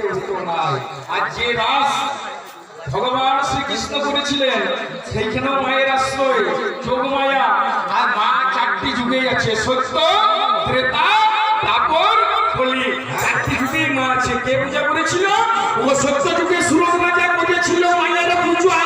কেউ ভগবান শ্রীকৃষ্ণ করেছিলেন সেইখানেও মায়ের আশ্রয় যোগমায়া আর মা চারটি যুগে আছে, সত্য, ত্রেতা তারপর কলি। চারটি যুগেই মা আছে কে পূজা ও সত্য যুগে সুরজ রাজা করেছিল মায়ের পূজা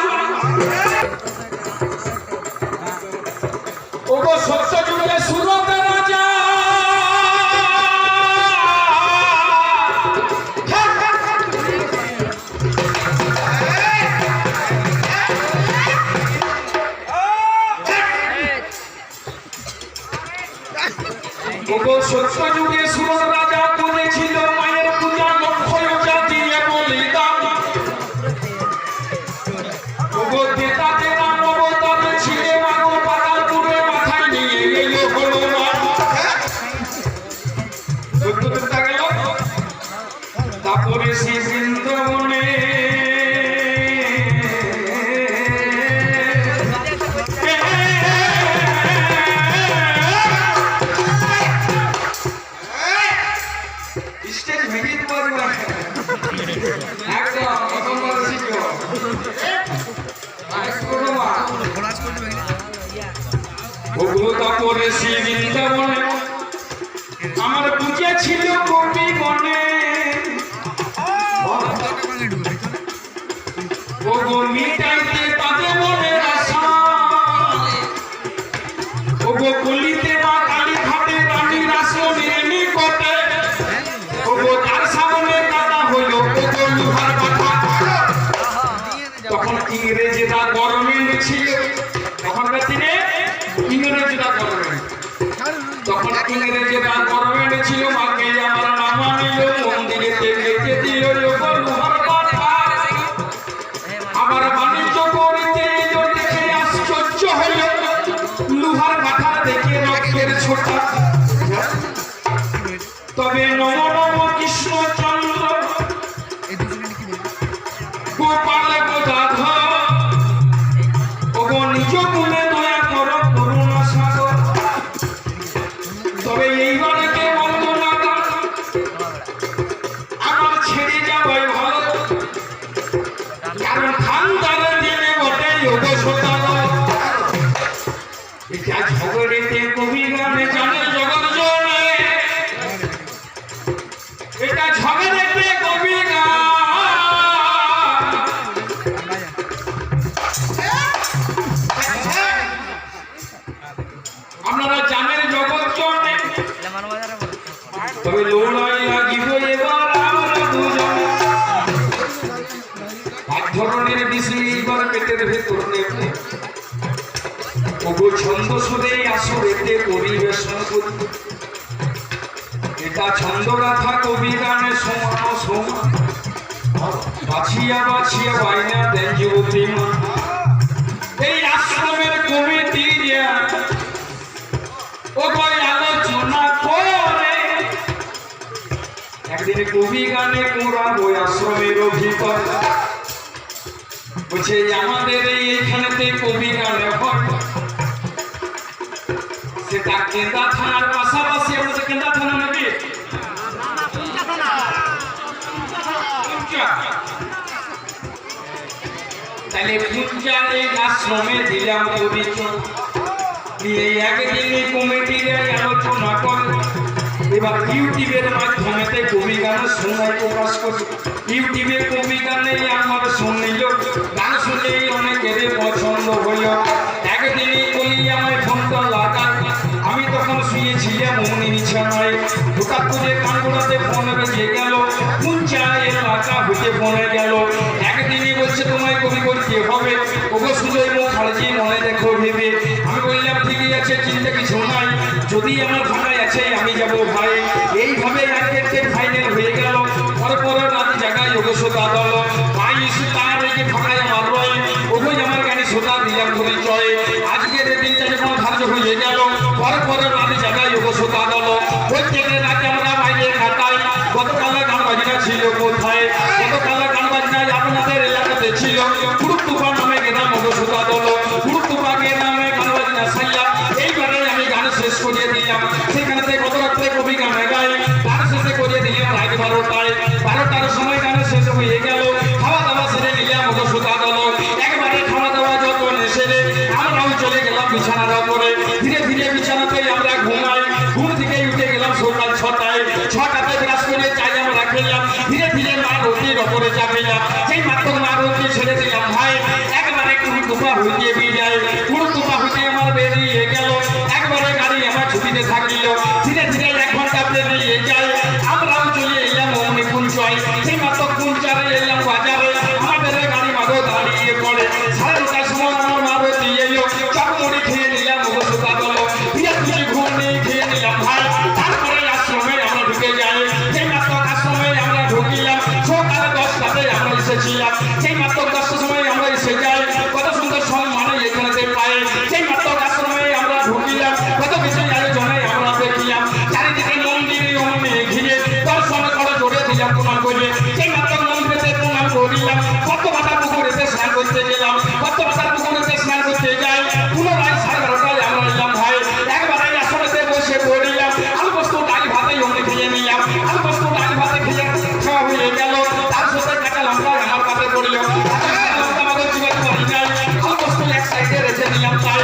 ওগো সত্য যুগে সুমন রাজা ভগবতা শ্রী বৃন্দাবনে। আমার পূজা ছিল কবি মনে ও গো মিটাইতে তাদের মনের আশা। ও গো কলিতে মা তার সামনে দাদা হইল ও গো লোহার কথা তখন ইংরেজরা গভর্নমেন্ট ছিল। তখনকার দিনে ইংরেজরা গভর্নমেন্ট তখন ইংরেজরা গভর্নমেন্ট ছিল মাকে আমার নাম আনিল, মন্দিরে লিখে দিল করিতে দেখে আশ্চর্য লোহার মাথা দেখে রক্তের আপনারা জানেন জগৎ তবে লোড়াই লাগিব এবার আমরা দুজন। এক ধরনের এইবার পেটের ভেতর নেবে ওগো ছন্দ সুরেই আসরেতে পরিবেশন করি এটা ছন্দ গাথা কবি গানে সমান সমান বাছিয়া বাছিয়া বাইনা দেন যুবতী মা। এই আশ্রমের কমিটি ও কই আলোচনা করে। একদিন কবি গানে কোরা বই আশ্রমের ভিতর বলছে, আমাদের এই এইখানেতে কবি গানে হয় সেটা কেন্দা থানার পাশাপাশি বলছে কেন্দা থানা নাকি? তাহলে পূজার এই আশ্রমে দিলাম পবিত্র। দিয়ে একদিনই কমিটির আলোচনা করে। এবার ইউটিউবের মাধ্যমেতে কবি গান শোনায় প্রকাশ করি। ইউটিউবে কবি গানে আমার শুনল গান শুনেই অনেকের পছন্দ হইল অমনি বিছানায় হঠাৎ করে কানগুলাতে ফোন বেজে গেল। কুঞ্চা এলাকা হতে ফোনে গেল। একদিনই বলছে, তোমায় কবি করতে হবে? ওগো সুজয় মুখ হারজি মনে দেখো, ভেবে। আমি বললাম, ঠিকই আছে, চিন্তা কিছু নাই। যদি আমার ভাড়ায় আছে, আমি যাব ভাই। এইভাবে আজকের ফাইনাল হয়ে গেল। পরপর রাত জায়গায় ওগো সোতা বেশি গেল জনে আমরা দেখিলাম চারিদিকে মন্দিরে অমনে ঘিরে দর্শন করে, জোরে দিলাম তোমার কইলে সেই মাত্র মন্দিরেতে তোমার করিলাম, কত বাটা পুকুরেতে স্নান করতে গেলাম, কত বাটা পুকুরেতে স্নান করতে যাই, পুনরায় সাড়ে বারোটায় আমরা এলাম ভাই। একবারে আসনেতে বসে পড়িলাম আলু বস্তু ডাল ভাতে অমনে খেয়ে নিলাম আলু বস্তু ডাল ভাতে খেয়ে খাওয়া হয়ে গেল। তার সাথে কাটা লঙ্কা আমার পাতে পড়িল। আমাদের জীবন করি যাই আলু বস্তু এক সাইডে রেখে নিলাম তাই